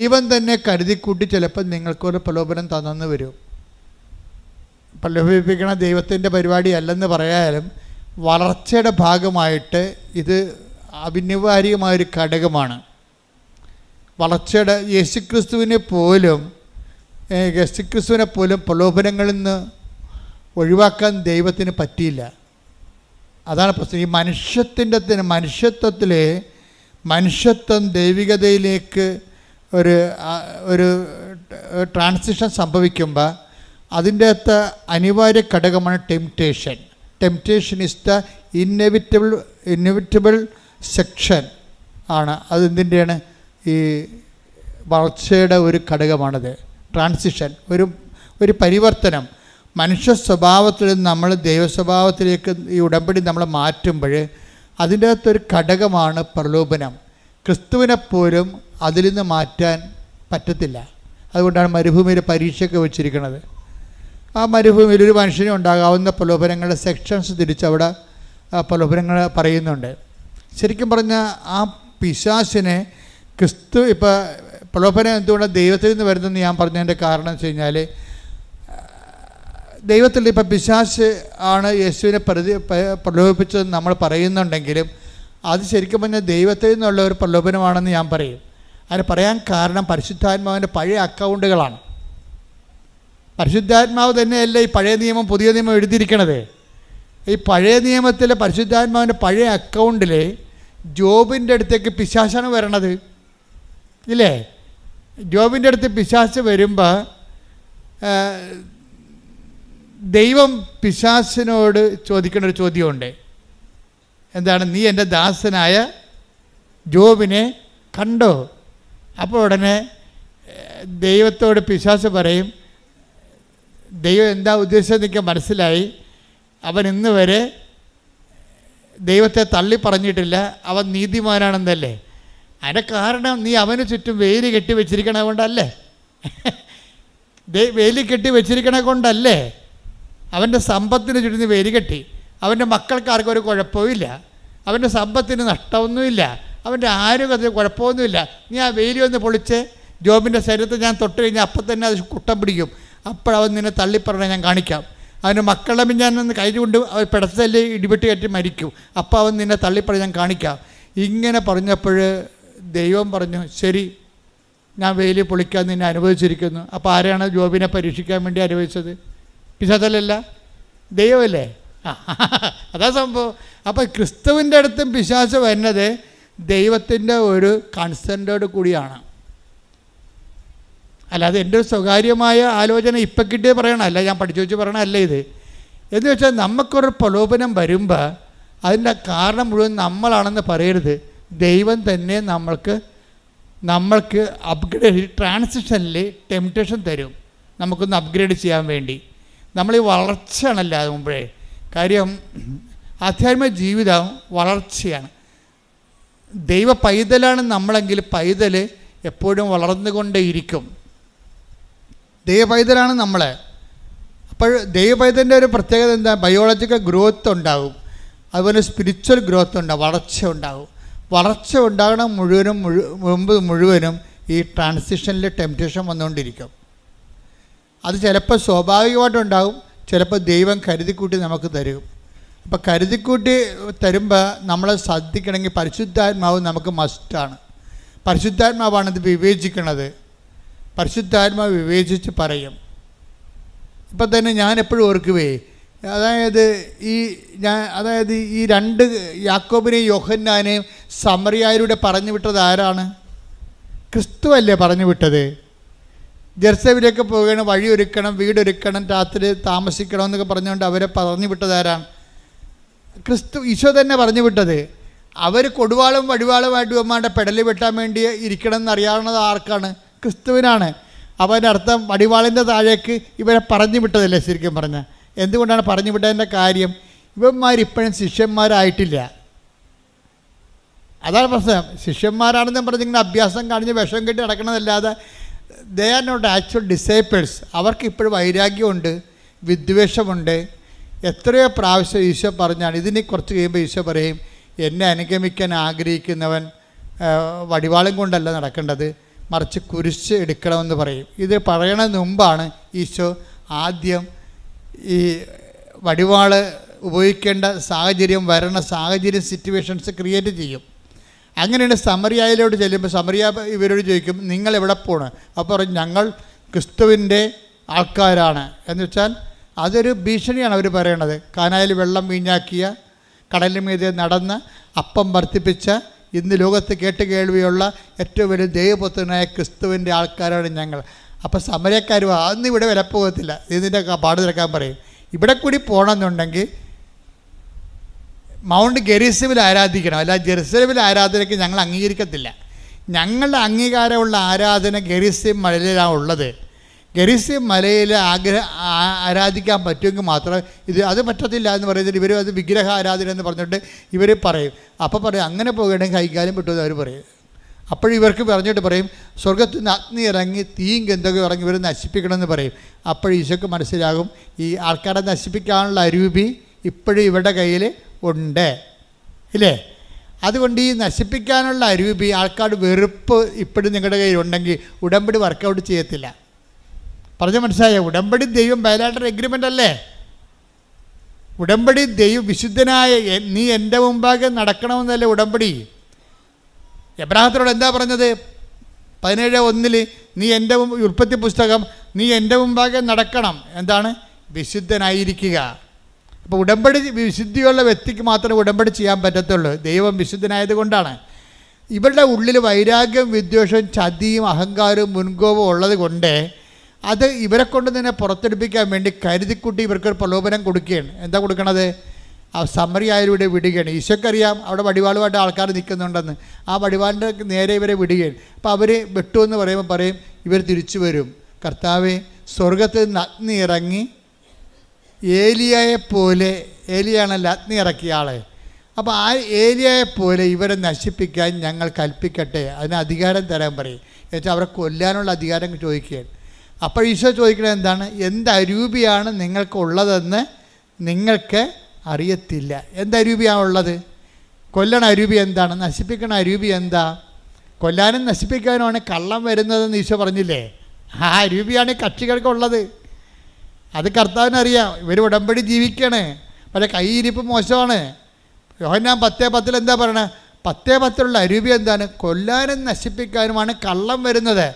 ദൈവം തന്നെ കരുതിക്കൂട്ടി ചിലപ്പോൾ നിങ്ങൾക്കൊരു പ്രലോഭനം തന്നെന്ന് വരും. പ്രലോഭിപ്പിക്കണ ദൈവത്തിന്റെ പരിപാടി അല്ലെന്ന് പറയാനും വളർച്ചയുടെ ഭാഗമായിട്ട് ഇത് അഭിനിവാര്യമായൊരു ഘടകമാണ്. വളർച്ചയുടെ യേശുക്രിസ്തുവിനെ പോലും യേശുക്രിസ്തുവിനെ പോലും പ്രലോഭനങ്ങളിൽ നിന്ന് ഒഴിവാക്കാൻ ദൈവത്തിന് പറ്റിയില്ല. അതാണ് പ്രശ്നം. ഈ മനുഷ്യത്തിന്റെ മനുഷ്യത്വത്തിലെ മനുഷ്യത്വം ദൈവികതയിലേക്ക് ഒരു ഒരു ട്രാൻസിഷൻ സംഭവിക്കുമ്പോൾ അതിന്റെ അകത്ത് അനിവാര്യ ഘടകമാണ് temptation temptation is the inevitable inevitable section ആണ്. അതെന്തിന്റെയാണ് ഈ വളർച്ചയുടെ ഒരു ഘടകമാണത്. ട്രാൻസിഷൻ ഒരു ഒരു പരിവർത്തനം. മനുഷ്യ സ്വഭാവത്തിൽ നിന്ന് നമ്മൾ ദൈവ സ്വഭാവത്തിലേക്ക് ഈ ഉടമ്പടി നമ്മൾ മാറ്റുമ്പോൾ അതിന്റെ അകത്തൊരു ഘടകമാണ് പ്രലോഭനം. ക്രിസ്തുവിനെ പോലും അതിൽ നിന്ന് മാറ്റാൻ പറ്റത്തില്ല. അതുകൊണ്ടാണ് മരുഭൂമിയിൽ പരീക്ഷയൊക്കെ വെച്ചിരിക്കുന്നത്. ആ മരുഭൂമിയിൽ ഒരു മനുഷ്യനും ഉണ്ടാകാവുന്ന പ്രലോഭനങ്ങളുടെ സെക്ഷൻസ് തിരിച്ചവിടെ പ്രലോഭനങ്ങൾ പറയുന്നുണ്ട്. ശരിക്കും പറഞ്ഞാൽ ആ പിശാസിനെ ക്രിസ്തു ഇപ്പോൾ പ്രലോഭനം എന്തുകൊണ്ട് ദൈവത്തിൽ നിന്ന് വരുന്നതെന്ന് ഞാൻ പറഞ്ഞതിന്റെ കാരണം വെച്ച് കഴിഞ്ഞാൽ ദൈവത്തിൽ ഇപ്പം പിശാസ് ആണ് യേശുവിനെ പ്രതി പ്രലോഭിപ്പിച്ചതെന്ന് നമ്മൾ പറയുന്നുണ്ടെങ്കിലും അത് ശരിക്കും പറഞ്ഞാൽ ദൈവത്തിൽ നിന്നുള്ള ഒരു പ്രലോഭനമാണെന്ന് ഞാൻ പറയും. അതിന് പറയാൻ കാരണം പരിശുദ്ധാത്മാവിന്റെ പഴയ അക്കൗണ്ടുകളാണ്. പരിശുദ്ധാത്മാവ് തന്നെയല്ല ഈ പഴയ നിയമം പുതിയ നിയമം എഴുതിയിരിക്കണത്? ഈ പഴയ നിയമത്തിലെ പരിശുദ്ധാത്മാവിന്റെ പഴയ അക്കൗണ്ടിൽ ജോബിന്റെ അടുത്തേക്ക് പിശാശാണ് വരണത്. ഇല്ലേ? ജോബിന്റെ അടുത്ത് പിശാസ് വരുമ്പോൾ ദൈവം പിശാസിനോട് ചോദിക്കുന്ന ഒരു ചോദ്യമുണ്ട്. എന്താണ്? നീ എന്റെ ദാസനായ ജോബിനെ കണ്ടോ? അപ്പോൾ ഉടനെ ദൈവത്തോട് പിശാസ് പറയും. ദൈവം എന്താ ഉദ്ദേശിച്ചത് എനിക്ക് മനസ്സിലായി. അവൻ ഇന്ന് വരെ ദൈവത്തെ തള്ളി പറഞ്ഞിട്ടില്ല. അവൻ നീതിമാനാണെന്നല്ലേ. അതിന്റെ കാരണം നീ അവന് ചുറ്റും വേലി കെട്ടി വെച്ചിരിക്കണ കൊണ്ടല്ലേ? വേലി കെട്ടി വെച്ചിരിക്കണ കൊണ്ടല്ലേ? അവന്റെ സമ്പത്തിന് ചുറ്റും നീ വേലി കെട്ടി. അവന്റെ മക്കൾക്ക് ആർക്കും ഒരു കുഴപ്പമില്ല അവന്റെ സമ്പത്തിന് നഷ്ടമൊന്നുമില്ല. അവന്റെ ആരോഗ്യത്തിന് കുഴപ്പമൊന്നുമില്ല. നീ ആ വേലി ഒന്ന് പൊളിച്ച്. ജോബിന്റെ ശരീരത്തെ ഞാൻ തൊട്ട് കഴിഞ്ഞാൽ അപ്പം തന്നെ അത് കുട്ടം പിടിക്കും. അപ്പോഴവൻ നിന്നെ തള്ളിപ്പറഞ്ഞ ഞാൻ കാണിക്കാം. അവന്റെ മക്കളുടെ ഞാൻ ഒന്ന് കൈ കൊണ്ട് അവർ പിടത്തല്ലേ ഇടിപെട്ട് കയറ്റി മരിക്കും. അപ്പോൾ അവൻ നിന്നെ തള്ളിപ്പറഞ്ഞ് ഞാൻ കാണിക്കാം. ഇങ്ങനെ പറഞ്ഞപ്പോൾ ദൈവം പറഞ്ഞു ശരി ഞാൻ വെയിൽ പൊളിക്കാൻ നിന്നെ അനുവദിച്ചിരിക്കുന്നു. അപ്പോൾ ആരാണ് ജോബിനെ പരീക്ഷിക്കാൻ വേണ്ടി അനുവദിച്ചത്? പിശാചലല്ല ദൈവമല്ലേ? അതാ സംഭവം. അപ്പോൾ ക്രിസ്തുവിന്റെ അടുത്തും പിശാച് വരുന്നത് ദൈവത്തിന്റെ ഒരു കൺസെന്റോട് കൂടിയാണ്. അല്ലാതെ എന്റെ ഒരു സ്വകാര്യമായ ആലോചന ഇപ്പം കിട്ടിയ പറയണമല്ല ഞാൻ പഠിച്ചു വെച്ച് പറയണമല്ല ഇത്. എന്ന് വെച്ചാൽ നമുക്കൊരു പ്രലോഭനം വരുമ്പോൾ അതിന്റെ കാരണം മുഴുവൻ നമ്മളാണെന്ന് പറയരുത്. ദൈവം തന്നെ നമ്മൾക്ക് നമ്മൾക്ക് അപ്ഗ്രേഡ് ട്രാൻസിഷനിൽ ടെംപ്റ്റേഷൻ തരും. നമുക്കൊന്ന് അപ്ഗ്രേഡ് ചെയ്യാൻ വേണ്ടി. നമ്മൾ ഈ വളർച്ചയാണല്ലോ അത് മുമ്പേ കാര്യം ആധ്യാത്മിക ജീവിതം വളർച്ചയാണ്. ദൈവ പൈതലാണ് നമ്മളെങ്കിൽ പൈതൽ എപ്പോഴും വളർന്നുകൊണ്ടേയിരിക്കും. ദൈവ പൈതലാണ് നമ്മൾ അപ്പോൾ ദൈവ പൈതലിന്റെ ഒരു പ്രത്യേകത എന്താ? ബയോളജിക്കൽ ഗ്രോത്ത് ഉണ്ടാകും അതുപോലെ സ്പിരിച്വൽ ഗ്രോത്ത് ഉണ്ടാവും. വളർച്ച ഉണ്ടാവും. വളർച്ച ഉണ്ടാകണം മുഴുവനും മുഴു മുമ്പ് മുഴുവനും ഈ ട്രാൻസിഷനിൽ ടെംപ്റ്റേഷൻ വന്നുകൊണ്ടിരിക്കും. അത് ചിലപ്പോൾ സ്വാഭാവികമായിട്ടുണ്ടാകും ചിലപ്പോൾ ദൈവം കരുതിക്കൂട്ടി നമുക്ക് തരും. അപ്പോൾ കരുതിക്കൂട്ടി തരുമ്പോൾ നമ്മളെ ശ്രദ്ധിക്കണമെങ്കിൽ പരിശുദ്ധാത്മാവ് നമുക്ക് മസ്റ്റാണ് പരിശുദ്ധാത്മാവാണ് ഇത് വിവേചിക്കണത്. പരിശുദ്ധാത്മാവ് വിവേചിച്ച് പറയും. ഇപ്പം തന്നെ ഞാൻ എപ്പോഴും ഓർക്കുവേ അതായത് ഈ ഞാൻ അതായത് ഈ രണ്ട് യാക്കോബിനെയും യോഹന്നാനെയും സമറിയായരുടെ പറഞ്ഞു വിട്ടത് ആരാണ്? ക്രിസ്തു അല്ലേ പറഞ്ഞു വിട്ടത്? ജെറുസലേമിലേക്ക് പോവുകയാണ് വഴി ഒരുക്കണം വീടൊരുക്കണം രാത്രി താമസിക്കണം എന്നൊക്കെ പറഞ്ഞുകൊണ്ട് അവരെ പറഞ്ഞു വിട്ടതാരാണ് ക്രിസ്തു ഈശോ തന്നെ പറഞ്ഞു വിട്ടത് അവർ കൊടുവാളും വടിവാളുമായിട്ട് ഉമ്മാന്റെ പെടലി വെട്ടാൻ വേണ്ടി ഇരിക്കണം എന്നറിയാവുന്നത് ആർക്കാണ്? ക്രിസ്തുവിനാണ്. അവന്റെ അർത്ഥം വടിവാളിന്റെ താഴേക്ക് ഇവരെ പറഞ്ഞു വിട്ടതല്ലേ ശരിക്കും പറഞ്ഞ എന്തുകൊണ്ടാണ് പറഞ്ഞു വിട്ടതിന്റെ കാര്യം? ഇവന്മാർ ഇപ്പോഴും ശിഷ്യന്മാരായിട്ടില്ല. അതാണ് പ്രശ്നം. ശിഷ്യന്മാരാണെന്ന് പറഞ്ഞിങ്ങനെ അഭ്യാസം കാണിച്ച് വിഷം കെട്ടി നടക്കണതല്ലാതെ they are not actual disciples അവർക്ക് ഇപ്പോഴും വൈരാഗ്യമുണ്ട് വിദ്വേഷമുണ്ട്. എത്രയോ പ്രാവശ്യം ഈശോ പറഞ്ഞാണ് ഇതിനെ കുറച്ച് കഴിയുമ്പോൾ ഈശോ പറയും എന്നെ അനുഗമിക്കാൻ ആഗ്രഹിക്കുന്നവൻ വടിവാളും കൊണ്ടല്ല നടക്കേണ്ടത് മറിച്ച് കുരിശ് എടുക്കണമെന്ന് പറയും. ഇത് പറയണതിന് മുമ്പാണ് ഈശോ ആദ്യം ഈ വടിവാൾ ഉപയോഗിക്കേണ്ട സാഹചര്യം വരണ സാഹചര്യം സിറ്റുവേഷൻസ് ക്രിയേറ്റ് ചെയ്യും. അങ്ങനെയാണ് സമറിയായിലോട്ട് ചെല്ലുമ്പോൾ സമറിയ ഇവരോട് ചോദിക്കും നിങ്ങൾ എവിടെ പോണ്? അപ്പോൾ പറയും ഞങ്ങൾ ക്രിസ്തുവിന്റെ ആൾക്കാരാണ്. എന്ന് വെച്ചാൽ അതൊരു ഭീഷണിയാണ് അവർ പറയണത്. കാനായിൽ വെള്ളം വീഞ്ഞാക്കിയ കടലിന് മീതെ നടന്ന് അപ്പം വർദ്ധിപ്പിച്ച ഇന്ന് ലോകത്ത് കേട്ട് കേൾവിയുള്ള ഏറ്റവും വലിയ ദൈവപുത്രനായ ക്രിസ്തുവിന്റെ ആൾക്കാരാണ് ഞങ്ങൾ. അപ്പോൾ സമരക്കാർ അന്ന് ഇവിടെ വില പോകത്തില്ല. ഇതിന്റെ പാട് തിരക്കാൻ പറയും. ഇവിടെ കൂടി പോകണമെന്നുണ്ടെങ്കിൽ മൗണ്ട് ഗെരിസമിൽ ആരാധിക്കണം. അല്ല ജെറുസലമിൽ ആരാധനയ്ക്ക് ഞങ്ങൾ അംഗീകരിക്കത്തില്ല. ഞങ്ങളുടെ അംഗീകാരമുള്ള ആരാധന ഗെറിസിം മലയിലാണ് ഉള്ളത്. ഗെറിസിം മലയിൽ ആഗ്രഹ ആരാധിക്കാൻ പറ്റുമെങ്കിൽ മാത്രമേ ഇത് അത് പറ്റത്തില്ല എന്ന് പറയുന്നത് ഇവർ അത് വിഗ്രഹ ആരാധന എന്ന് പറഞ്ഞിട്ട് ഇവർ പറയും. അപ്പോൾ പറയും അങ്ങനെ പോകണമെങ്കിൽ കൈകാര്യം പറ്റുമെന്ന് അവർ പറയും. അപ്പോഴിവർക്ക് പറഞ്ഞിട്ട് പറയും സ്വർഗത്തിൽ നിന്ന് അഗ്നി ഇറങ്ങി തീയും ഗന്ധകം ഇറങ്ങി ഇവർ നശിപ്പിക്കണമെന്ന് പറയും. അപ്പോൾ ഈശോക്ക് മനസ്സിലാകും ഈ ആൾക്കാരെ നശിപ്പിക്കാനുള്ള അരൂപി ഇപ്പോഴും ഇവരുടെ കയ്യിൽ ഉണ്ട്. ഇല്ലേ? അതുകൊണ്ട് ഈ നശിപ്പിക്കാനുള്ള അരൂപി ആൾക്കാർ വെറുപ്പ് ഇപ്പോഴും നിങ്ങളുടെ കയ്യിൽ ഉണ്ടെങ്കിൽ ഉടമ്പടി വർക്കൗട്ട് ചെയ്യത്തില്ല. പറഞ്ഞ മനസ്സിലായോ? ഉടമ്പടി ദൈവം ബയലാട്ടർ എഗ്രിമെന്റ് അല്ലേ? ഉടമ്പടി ദൈവം വിശുദ്ധനായ നീ എന്റെ മുമ്പാകെ നടക്കണമെന്നല്ലേ ഉടമ്പടി? എബ്രാഹത്തിനോട് എന്താ പറഞ്ഞത്? പതിനേഴ് ഒന്നിൽ നീ എന്റെ ഉൽപ്പത്തി പുസ്തകം നീ എന്റെ മുമ്പാകെ നടക്കണം. എന്താണ്? വിശുദ്ധനായിരിക്കുക. അപ്പോൾ ഉടമ്പടി വിശുദ്ധിയുള്ള വ്യക്തിക്ക് മാത്രമേ ഉടമ്പടി ചെയ്യാൻ പറ്റത്തുള്ളൂ. ദൈവം വിശുദ്ധനായതുകൊണ്ടാണ്. ഇവരുടെ ഉള്ളിൽ വൈരാഗ്യം വിദ്വേഷവും ചതിയും അഹങ്കാരവും മുൻകോപവും ഉള്ളത് കൊണ്ട് അത് ഇവരെ കൊണ്ട് തന്നെ പുറത്തെടുപ്പിക്കാൻ വേണ്ടി കരുതിക്കുട്ടി ഇവർക്കൊരു പ്രലോഭനം കൊടുക്കുകയാണ്. എന്താ കൊടുക്കണത്? ആ സമറിയായവരുടെ വിടുകയാണ്. ഈശോക്കറിയാം അവിടെ വടിവാളുമായിട്ട് ആൾക്കാർ നിൽക്കുന്നുണ്ടെന്ന്. ആ വടിവാളിന്റെ നേരെ ഇവരെ വിടുകയാണ്. അപ്പോൾ അവർ വെട്ടു എന്ന് പറയുമ്പോൾ പറയും ഇവർ തിരിച്ചു വരും. കർത്താവ് സ്വർഗത്തിൽ നിന്ന് അഗ്നി ഇറങ്ങി ഏലിയയെ പോലെ ഏലിയാണല്ലോ അഗ്നി ഇറക്കിയ ആളെ. അപ്പോൾ ആ ഏലിയായെ പോലെ ഇവരെ നശിപ്പിക്കാൻ ഞങ്ങൾ കൽപ്പിക്കട്ടെ. അതിന് അധികാരം തരാൻ പറയും. എന്നുവെച്ചാൽ അവരെ കൊല്ലാനുള്ള അധികാരം ചോദിക്കുകയാണ്. അപ്പോൾ ഈശോ ചോദിക്കുന്നത് എന്താണ്? എന്ത് അരൂപിയാണ് നിങ്ങൾക്കുള്ളതെന്ന് നിങ്ങൾക്ക് അറിയത്തില്ല. എന്ത് അരൂപിയാണ് ഉള്ളത്? കൊല്ലണ അരൂപി എന്താണ്? നശിപ്പിക്കണ അരൂപി എന്താ? കൊല്ലാനും നശിപ്പിക്കാനുമാണ് കള്ളം വരുന്നതെന്ന് ഈശോ പറഞ്ഞില്ലേ? ആ അരൂപിയാണ് കക്ഷികൾക്കുള്ളത്. അത് കർത്താവിനറിയാം. ഇവർ ഉടമ്പടി ജീവിക്കണേ. പക്ഷേ കൈയിരിപ്പ് മോശമാണ്. യോഹന്നാൻ പത്തേ പത്തിൽ എന്താ പറയണത് പത്തേ പത്തിലുള്ള അരൂപി എന്താണ്? കൊല്ലാനും നശിപ്പിക്കാനുമാണ് കള്ളം വരുന്നത്.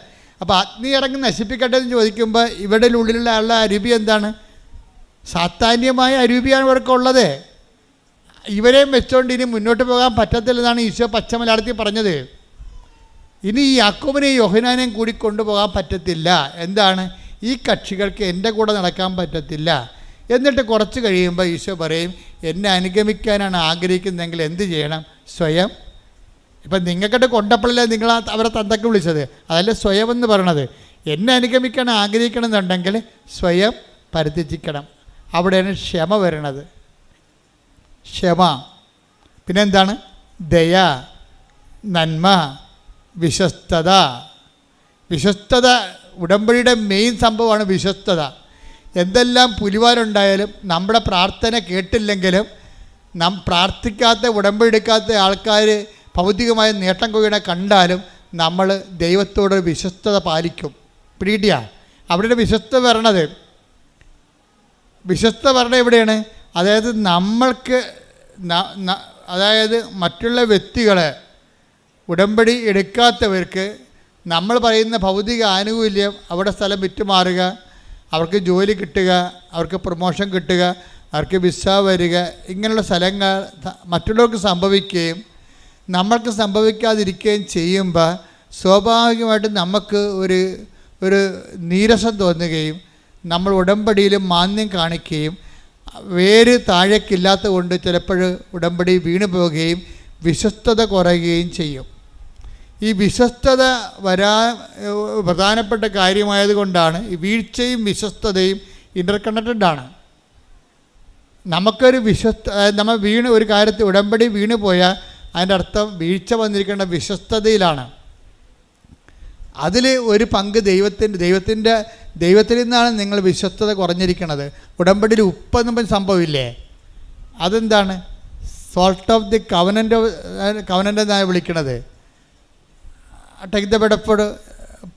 അപ്പോൾ അഗ്നി ഇറങ്ങി നശിപ്പിക്കട്ടെ എന്ന് ചോദിക്കുമ്പോൾ ഇവിടെ ഉള്ളിലുള്ള ആളുടെ അരൂപി എന്താണ്? സാത്താന്യമായ അരൂപിയാണ് ഇവർക്കുള്ളത് ഇവരെയും വെച്ചുകൊണ്ട് ഇനി മുന്നോട്ട് പോകാൻ പറ്റത്തില്ലെന്നാണ് ഈശോ പച്ചമലയാളത്തിൽ പറഞ്ഞത്. ഇനി ഈ അക്കുമിനെയും യോഹനാനെയും കൂടി കൊണ്ടുപോകാൻ പറ്റത്തില്ല. എന്താണ്? ഈ കക്ഷികൾക്ക് എന്റെ കൂടെ നടക്കാൻ പറ്റത്തില്ല. എന്നിട്ട് കുറച്ച് കഴിയുമ്പോൾ ഈശോ പറയും എന്നെ അനുഗമിക്കാനാണ് ആഗ്രഹിക്കുന്നതെങ്കിൽ എന്ത് ചെയ്യണം? സ്വയം. ഇപ്പം നിങ്ങൾക്കിട്ട് കൊണ്ടപ്പോഴല്ലേ നിങ്ങൾ അവരെ തന്തക്ക് വിളിച്ചത്? അതല്ല സ്വയം എന്ന് പറയണത്. എന്നെ അനുഗമിക്കാൻ ആഗ്രഹിക്കണമെന്നുണ്ടെങ്കിൽ സ്വയം പരിത്യജിക്കണം. അവിടെയാണ് ക്ഷമ വരണത്. ക്ഷമ. പിന്നെന്താണ്? ദയ നന്മ വിശ്വസ്തത. വിശ്വസ്തത ഉടമ്പടിയുടെ മെയിൻ സംഭവമാണ് വിശ്വസ്തത. എന്തെല്ലാം പുലിവാരുണ്ടായാലും നമ്മുടെ പ്രാർത്ഥന കേട്ടില്ലെങ്കിലും നാം പ്രാർത്ഥിക്കാത്ത ഉടമ്പടി എടുക്കാത്ത ആൾക്കാർ ഭൗതികമായ നേട്ടം കൊയ്യണ കണ്ടാലും നമ്മൾ ദൈവത്തോട് വിശ്വസ്തത പാലിക്കും. പിടികിട്ടിയ അവിടെ വിശ്വസ്ത വരണത്. വിശ്വസ്ത വരണ എവിടെയാണ്? അതായത് നമ്മൾക്ക് അതായത് മറ്റുള്ള വ്യക്തികളെ ഉടമ്പടി എടുക്കാത്തവർക്ക് നമ്മൾ പറയുന്ന ഭൗതിക ആനുകൂല്യം അവിടെ സ്ഥലം വിറ്റുമാറുക അവർക്ക് ജോലി കിട്ടുക അവർക്ക് പ്രൊമോഷൻ കിട്ടുക അവർക്ക് വിസ വരിക ഇങ്ങനെയുള്ള സ്ഥലങ്ങൾ മറ്റുള്ളവർക്ക് സംഭവിക്കുകയും നമ്മൾക്ക് സംഭവിക്കാതിരിക്കുകയും ചെയ്യുമ്പോൾ സ്വാഭാവികമായിട്ടും നമുക്ക് ഒരു ഒരു നീരസം തോന്നുകയും നമ്മൾ ഉടമ്പടിയിൽ മാന്യം കാണിക്കുകയും വേര് താഴേക്കില്ലാത്തതുകൊണ്ട് ചിലപ്പോൾ ഉടമ്പടി വീണു പോവുകയും വിശ്വസ്തത കുറയുകയും ചെയ്യും. ഈ വിശ്വസ്തത വരാ പ്രധാനപ്പെട്ട കാര്യമായതുകൊണ്ടാണ് ഈ വീഴ്ചയും വിശ്വസ്തതയും ഇന്റർ കണക്റ്റഡ് ആണ്. നമുക്കൊരു വിശ്വസ്ത നമ്മൾ വീണ് ഒരു കാര്യത്തിൽ ഉടമ്പടി വീണ് പോയാൽ അതിന്റെ അർത്ഥം വീഴ്ച വന്നിരിക്കേണ്ട വിശ്വസ്തതയിലാണ്. അതിൽ ഒരു പങ്ക് ദൈവത്തിന്റെ ദൈവത്തിന്റെ ദൈവത്തിൽ നിന്നാണ് നിങ്ങൾ വിശ്വസ്തത കുറഞ്ഞിരിക്കുന്നത് ഉടമ്പടിയിൽ ഉപ്പെന്നും പറഞ്ഞ സംഭവമില്ലേ അതെന്താണ് സോൾട്ട് ഓഫ് ദി കവനന്റെ കവനന്റെ എന്നാണ് വിളിക്കണത്. ടേക്ക് ദ ബെഡഫോർഡ്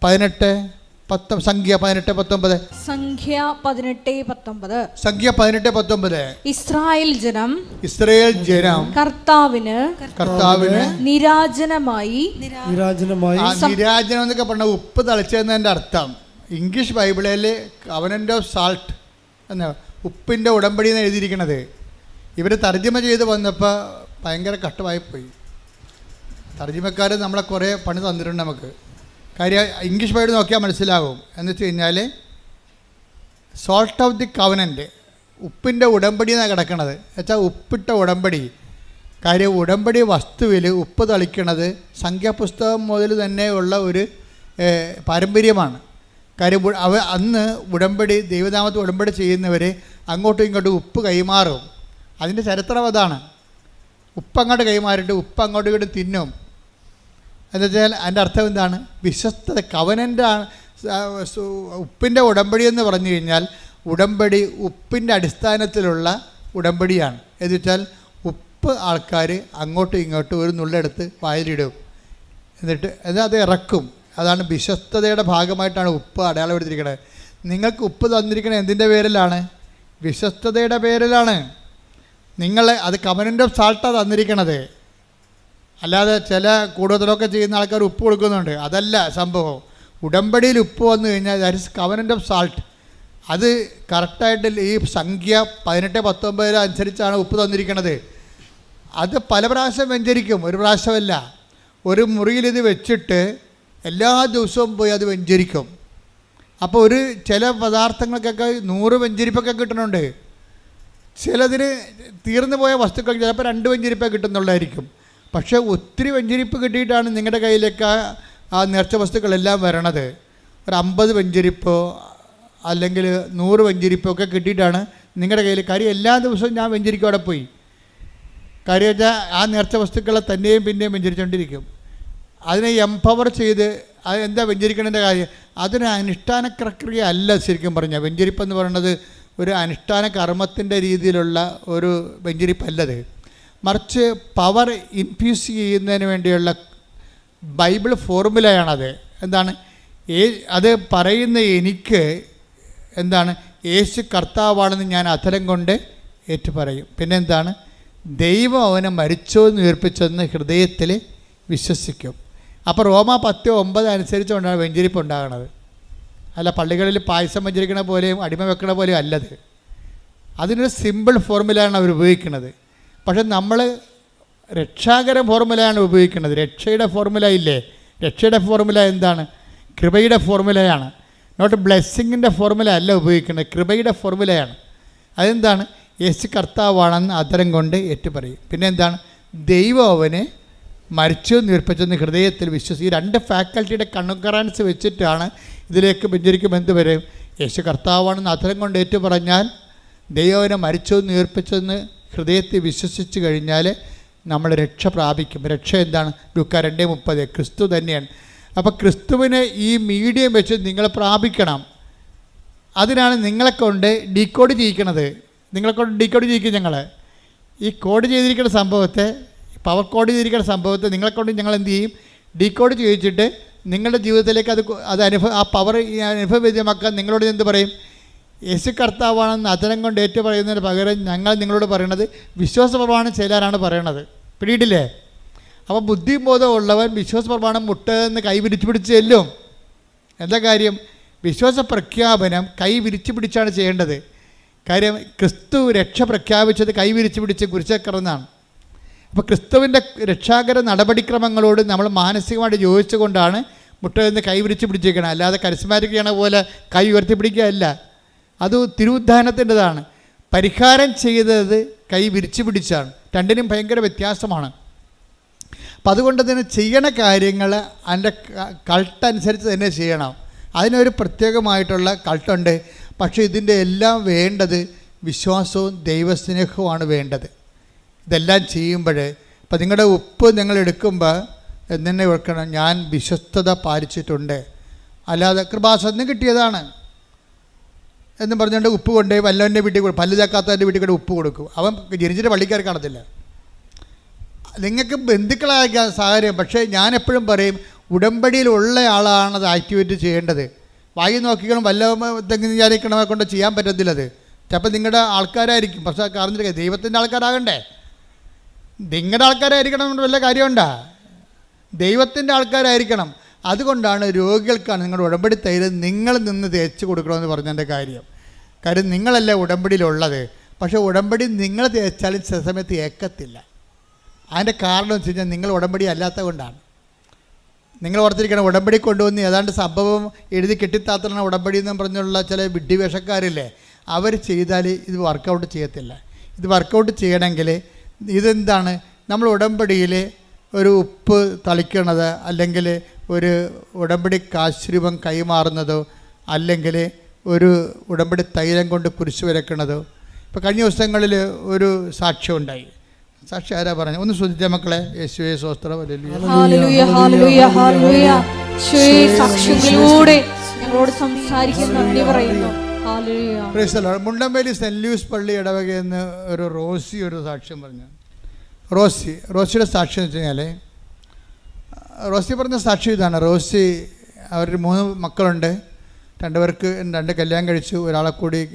പതിനെട്ട് പത്ത് സംഖ്യ പതിനെട്ട് പത്തൊമ്പത്. സംഖ്യ പതിനെട്ട് പത്തൊമ്പത്. സംഖ്യ പതിനെട്ട് പത്തൊമ്പത്. ഇസ്രായേൽ ജനം ഇസ്രായേൽ ജനം കർത്താവിന് കർത്താവിന് നിരാജനമായി നിരാജനമായി ആ നിരാജനം എന്നൊക്കെ പറഞ്ഞ ഉപ്പ് തളിച്ചതെന്നതിന്റെ അർത്ഥം. ഇംഗ്ലീഷ് ബൈബിളിൽ കവനന്റ് ഓഫ് സാൾട്ട് എന്ന ഉപ്പിന്റെ ഉടമ്പടി എന്ന് എഴുതിയിരിക്കണത്. ഇവർ തർജമ ചെയ്ത് വന്നപ്പോൾ ഭയങ്കര കഷ്ടമായിപ്പോയി തർജമക്കാർ നമ്മളെ കുറേ പണി തന്നിട്ടുണ്ട് നമുക്ക്. കാര്യം ഇംഗ്ലീഷ് വേർഡ് നോക്കിയാൽ മനസ്സിലാകും എന്ന് വെച്ച് കഴിഞ്ഞാൽ സോൾട്ട് ഓഫ് ദി കവനന്റ് ഉപ്പിന്റെ ഉടമ്പടി എന്നാണ് കിടക്കണത്? വെച്ചാൽ ഉപ്പിട്ട ഉടമ്പടി. കാര്യം ഉടമ്പടി വസ്തുവിൽ ഉപ്പ് തളിക്കണത് സംഖ്യാപുസ്തകം മുതൽ തന്നെ ഉള്ള ഒരു പാരമ്പര്യമാണ്. കാര്യം അവ അന്ന് ഉടമ്പടി ദൈവനാമത്തെ ഉടമ്പടി ചെയ്യുന്നവർ അങ്ങോട്ടും ഇങ്ങോട്ടും ഉപ്പ് കൈമാറും. അതിന്റെ ചരിത്രം അതാണ്. ഉപ്പ് അങ്ങോട്ട് കൈമാറിയിട്ട് ഉപ്പ് അങ്ങോട്ടും ഇങ്ങോട്ടും തിന്നും. എന്ന് വെച്ചാൽ അതിന്റെ അർത്ഥം എന്താണ്? വിശ്വസ്തത കവനന്റാണ് ഉപ്പിന്റെ ഉടമ്പടി എന്ന് പറഞ്ഞു കഴിഞ്ഞാൽ ഉടമ്പടി ഉപ്പിന്റെ അടിസ്ഥാനത്തിലുള്ള ഉടമ്പടിയാണ്. എന്ന് വെച്ചാൽ ഉപ്പ് ആൾക്കാർ അങ്ങോട്ടും ഇങ്ങോട്ടും ഒരു നുള്ളെടുത്ത് വായിലിടും. എന്നിട്ട് എന്നാൽ അത് ഇറക്കും. അതാണ് വിശ്വസ്തതയുടെ ഭാഗമായിട്ടാണ് ഉപ്പ് അടയാളപ്പെടുത്തിയിരിക്കുന്നത് നിങ്ങൾക്ക് ഉപ്പ് തന്നിരിക്കുന്നത് എന്തിന്റെ പേരിലാണ്? വിശ്വസ്തതയുടെ പേരിലാണ്. നിങ്ങൾ അത് കമനന്റ് ഓഫ് സാൾട്ടാണ് തന്നിരിക്കണത്. അല്ലാതെ ചില കൂടുതലൊക്കെ ചെയ്യുന്ന ആൾക്കാർ ഉപ്പ് കൊടുക്കുന്നുണ്ട്. അതല്ല സംഭവം. ഉടമ്പടിയിൽ ഉപ്പ് വന്നു കഴിഞ്ഞാൽ that is covenant of salt അത് കറക്റ്റായിട്ട് ഈ സംഖ്യ പതിനെട്ട് പത്തൊമ്പത് അനുസരിച്ചാണ് ഉപ്പ് തന്നിരിക്കുന്നത് അത് പല പ്രാവശ്യം വെഞ്ചരിക്കും. ഒരു പ്രാവശ്യമല്ല. ഒരു മുറിയിൽ ഇത് വെച്ചിട്ട് എല്ലാ ദിവസവും പോയി അത് വെഞ്ചരിക്കും. അപ്പോൾ ഒരു ചില പദാർത്ഥങ്ങൾക്കൊക്കെ നൂറ് വെഞ്ചരിപ്പൊക്കെ കിട്ടുന്നുണ്ട് ചിലതിന് തീർന്നു പോയ വസ്തുക്കൾ ചിലപ്പോൾ രണ്ട് വെഞ്ചരിപ്പേ കിട്ടുന്നുള്ളായിരിക്കും പക്ഷേ ഒത്തിരി വെഞ്ചരിപ്പ് കിട്ടിയിട്ടാണ് നിങ്ങളുടെ കയ്യിലേക്ക് ആ- നേർച്ച വസ്തുക്കളെല്ലാം വരണത്. ഒരു അമ്പത് വെഞ്ചരിപ്പോ അല്ലെങ്കിൽ നൂറ് വെഞ്ചരിപ്പോ ഒക്കെ കിട്ടിയിട്ടാണ് നിങ്ങളുടെ കയ്യിൽ. കാര്യം എല്ലാ ദിവസവും ഞാൻ വെഞ്ചരിക്കും അവിടെ പോയി. കാര്യം വെച്ചാൽ ആ നേർച്ച വസ്തുക്കളെ തന്നെയും പിന്നെയും വെഞ്ചരിച്ചുകൊണ്ടിരിക്കും അതിനെ എംപവർ ചെയ്ത് അത് എന്താ വെഞ്ചരിക്കണതിന്റെ കാര്യം? അതൊരു അനുഷ്ഠാന പ്രക്രിയ അല്ല ശരിക്കും പറഞ്ഞാൽ വെഞ്ചരിപ്പെന്ന് പറയുന്നത് ഒരു അനുഷ്ഠാന കർമ്മത്തിന്റെ രീതിയിലുള്ള ഒരു വെഞ്ചരിപ്പല്ലത്. മറിച്ച് പവർ ഇൻഫ്യൂസ് ചെയ്യുന്നതിന് വേണ്ടിയുള്ള ബൈബിൾ ഫോർമുലയാണത്. എന്താണ്? ഏ അത് പറയുന്ന എനിക്ക് എന്താണ്? യേശു കർത്താവാണെന്ന് ഞാൻ അധരം കൊണ്ട് ഏറ്റുപറയും. പിന്നെ എന്താണ് ദൈവം അവനെ മരിച്ചോ എന്ന് ഉയർപ്പിച്ചെന്ന് ഹൃദയത്തിൽ വിശ്വസിക്കും. അപ്പോൾ റോമ പത്ത് ഒമ്പത് അനുസരിച്ചുകൊണ്ടാണ് വെഞ്ചരിപ്പ് ഉണ്ടാകുന്നത് അല്ല പള്ളികളിൽ പായസം വെഞ്ചരിക്കണ പോലെയും അടിമ വെക്കണ പോലെയും അല്ലത്. അതിനൊരു സിമ്പിൾ ഫോർമുലയാണ് അവർ ഉപയോഗിക്കുന്നത് പക്ഷെ നമ്മൾ രക്ഷാകര ഫോർമുലയാണ് ഉപയോഗിക്കുന്നത്. രക്ഷയുടെ ഫോർമുല ഇല്ലേ? രക്ഷയുടെ ഫോർമുല എന്താണ്? കൃപയുടെ ഫോർമുലയാണ്. നോട്ട് ബ്ലെസ്സിങ്ങിന്റെ ഫോർമുല അല്ല ഉപയോഗിക്കുന്നത്. കൃപയുടെ ഫോർമുലയാണ്. അതെന്താണ്? യേശു കർത്താവാണെന്ന് ആദരം കൊണ്ട് ഏറ്റുപറയും. പിന്നെ എന്താണ് ദൈവം അവനെ മരിച്ചു നിർപ്പിച്ചെന്ന് ഹൃദയത്തിൽ വിശ്വസിച്ച്. ഈ രണ്ട് ഫാക്കൽറ്റിയുടെ കൺകറൻസ് വെച്ചിട്ടാണ് ഇതിലേക്ക് ബെഞ്ചരിക്കും എന്ത് വരും യേശു കർത്താവാണെന്ന് ആദരം കൊണ്ട് ഏറ്റു പറഞ്ഞാൽ ദൈവനെ മരിച്ചതെന്ന് നീർപ്പിച്ചെന്ന് ഹൃദയത്തിൽ വിശ്വസിച്ച് കഴിഞ്ഞാൽ നമ്മൾ രക്ഷ പ്രാപിക്കും. രക്ഷ എന്താണ്? ലുക്ക രണ്ടേ മുപ്പത്. ക്രിസ്തു തന്നെയാണ്. അപ്പോൾ ക്രിസ്തുവിനെ ഈ മീഡിയം വെച്ച് നിങ്ങൾ പ്രാപിക്കണം. അതിനാണ് നിങ്ങളെ കൊണ്ട് ഡീകോഡ് ചെയ്യിക്കണത്. നിങ്ങളെ കൊണ്ട് ഡീകോഡ് ചെയ്യിക്കും ഞങ്ങൾ ഈ കോഡ് ചെയ്തിരിക്കുന്ന സംഭവത്തെ പവർ കോഡ് ചെയ്തിരിക്കുന്ന സംഭവത്തെ നിങ്ങളെ കൊണ്ട് ഞങ്ങൾ എന്ത് ചെയ്യും? ഡീകോഡ് ചെയ്യിച്ചിട്ട് നിങ്ങളുടെ ജീവിതത്തിലേക്ക് അത് അത് അനുഭവ ആ പവർ അനുഭവവേദ്യമാക്കാൻ നിങ്ങളോട് എന്ത് പറയും? യേശു കർത്താവാണെന്ന് അതരം കൊണ്ട് ഏറ്റു പറയുന്നതിന് പകരം ഞങ്ങൾ നിങ്ങളോട് പറയണത് വിശ്വാസ പ്രമാണം ചെയ്യാനാണ് പറയണത്. പിടിയിട്ടില്ലേ? അപ്പോൾ ബുദ്ധിയും ബോധവും ഉള്ളവൻ വിശ്വാസ പ്രമാണം മുട്ടെന്ന് കൈ വിരിച്ചു പിടിച്ച് ചെല്ലും. എന്താ കാര്യം? വിശ്വാസ പ്രഖ്യാപനം കൈ വിരിച്ചു പിടിച്ചാണ് ചെയ്യേണ്ടത്. കാര്യം ക്രിസ്തു രക്ഷ പ്രഖ്യാപിച്ചത് കൈ വിരിച്ചു പിടിച്ച് കുരിശക്കറന്നാണ്. അപ്പോൾ ക്രിസ്തുവിന്റെ രക്ഷാകര നടപടിക്രമങ്ങളോട് നമ്മൾ മാനസികമായിട്ട് യോജിച്ചുകൊണ്ടാണ് മുട്ടയെന്ന് കൈ വിരിച്ചു പിടിച്ചേക്കണം അല്ലാതെ കരിസ്മാറ്റിക് പോലെ കൈ ഉയർത്തി പിടിക്കുകയല്ല. അത് തിരുവുദ്ധാനത്തിന്റെതാണ്. പരിഹാരം ചെയ്തത് കൈ വിരിച്ചു പിടിച്ചാണ്. രണ്ടിനും ഭയങ്കര വ്യത്യാസമാണ്. അപ്പം അതുകൊണ്ട് തന്നെ ചെയ്യണ കാര്യങ്ങൾ അതിന്റെ കൾട്ട് അനുസരിച്ച് തന്നെ ചെയ്യണം. അതിനൊരു പ്രത്യേകമായിട്ടുള്ള കൾട്ടുണ്ട്. പക്ഷേ ഇതിന്റെ എല്ലാം വേണ്ടത് വിശ്വാസവും ദൈവസ്നേഹവുമാണ് വേണ്ടത്. ഇതെല്ലാം ചെയ്യുമ്പോൾ അപ്പം നിങ്ങളുടെ ഉപ്പ് നിങ്ങൾ എടുക്കുമ്പോൾ എന്നെ വെക്കണം ഞാൻ വിശ്വസ്തത പാലിച്ചിട്ടുണ്ട്. അല്ലാതെ കൃപാസനം കിട്ടിയതാണ്. എന്നും പറഞ്ഞുകൊണ്ട് ഉപ്പ് കൊണ്ട് വല്ലവന്റെ വീട്ടിൽ കൊടുക്കും പല്ല് ചാക്കാത്തവന്റെ വീട്ടിൽ കൂടെ ഉപ്പ് കൊടുക്കും. അവൻ ജനിച്ചിട്ട് പള്ളിക്കാർ കാണത്തില്ല. നിങ്ങൾക്ക് ബന്ധുക്കളായ സാഹചര്യം പക്ഷേ ഞാൻ എപ്പോഴും പറയും ഉടമ്പടിയിലുള്ള ആളാണ് അത് ആക്ടിവേറ്റ് ചെയ്യേണ്ടത്. വായി നോക്കിക്കണം വല്ല വിചാരിക്കണമെ കൊണ്ട് ചെയ്യാൻ പറ്റത്തില്ലത്. ചിലപ്പോൾ നിങ്ങളുടെ ആൾക്കാരായിരിക്കും. പക്ഷേ കാരണം ദൈവത്തിന്റെ ആൾക്കാരാകണ്ടേ? നിങ്ങളുടെ ആൾക്കാരായിരിക്കണം വല്ല കാര്യമുണ്ടാ? ദൈവത്തിന്റെ ആൾക്കാരായിരിക്കണം. അതുകൊണ്ടാണ് രോഗികൾക്കാണ് നിങ്ങളുടെ ഉടമ്പടി തൈര് നിങ്ങൾ നിന്ന് തേച്ച് കൊടുക്കണമെന്ന് പറഞ്ഞതിന്റെ കാര്യം. കാര്യം നിങ്ങളല്ല ഉടമ്പടിയിലുള്ളത്. പക്ഷേ ഉടമ്പടി നിങ്ങൾ തേച്ചാലും ചില സമയത്ത് ഏക്കത്തില്ല. അതിന്റെ കാരണം വെച്ച് കഴിഞ്ഞാൽ നിങ്ങൾ ഉടമ്പടി അല്ലാത്ത കൊണ്ടാണ് നിങ്ങൾ ഓർത്തിരിക്കണം ഉടമ്പടി കൊണ്ടുവന്ന് ഏതാണ്ട് സംഭവം എഴുതി കെട്ടിത്താത്തണ ഉടമ്പടി എന്ന് പറഞ്ഞുള്ള ചില വിഡ്ഢിവേഷക്കാരില്ലേ? അവർ ചെയ്താൽ ഇത് വർക്കൗട്ട് ചെയ്യത്തില്ല. ഇത് വർക്കൗട്ട് ചെയ്യണമെങ്കിൽ ഇതെന്താണ്? നമ്മൾ ഉടമ്പടിയിൽ ഒരു ഉപ്പ് തളിക്കണത് അല്ലെങ്കിൽ ഒരു ഉടമ്പടി കാശ്രൂപം കൈമാറുന്നതോ അല്ലെങ്കിൽ ഒരു ഉടമ്പടി തൈലം കൊണ്ട് കുരിശ് വരക്കണതോ ഇപ്പോൾ കഴിഞ്ഞ ദിവസങ്ങളിൽ ഒരു സാക്ഷ്യം ഉണ്ടായി. സാക്ഷി ആരാ പറഞ്ഞു ഒന്ന് ശ്രദ്ധിച്ച മക്കളെ. യേശുവേ സ്വസ്ത്രം. സാക്ഷ്യങ്ങളിലൂടെ ഞങ്ങളോട് സംസാരിക്കാൻ നന്ദി പറയുന്നു. മുണ്ടമ്പേലി സെന്റ് ലൂയിസ് പള്ളി ഇടവകയെന്ന് ഒരു റോസി ഒരു സാക്ഷ്യം പറഞ്ഞു. റോസി റോസിയുടെ സാക്ഷ്യം എന്ന് വെച്ച് കഴിഞ്ഞാൽ റോസി പറഞ്ഞ സാക്ഷി ഇതാണ്. റോസി അവരുടെ മൂന്ന് മക്കളുണ്ട്. രണ്ടുപേർക്ക് രണ്ട് കല്യാണം കഴിച്ചു. ഒരാളെ കൂടി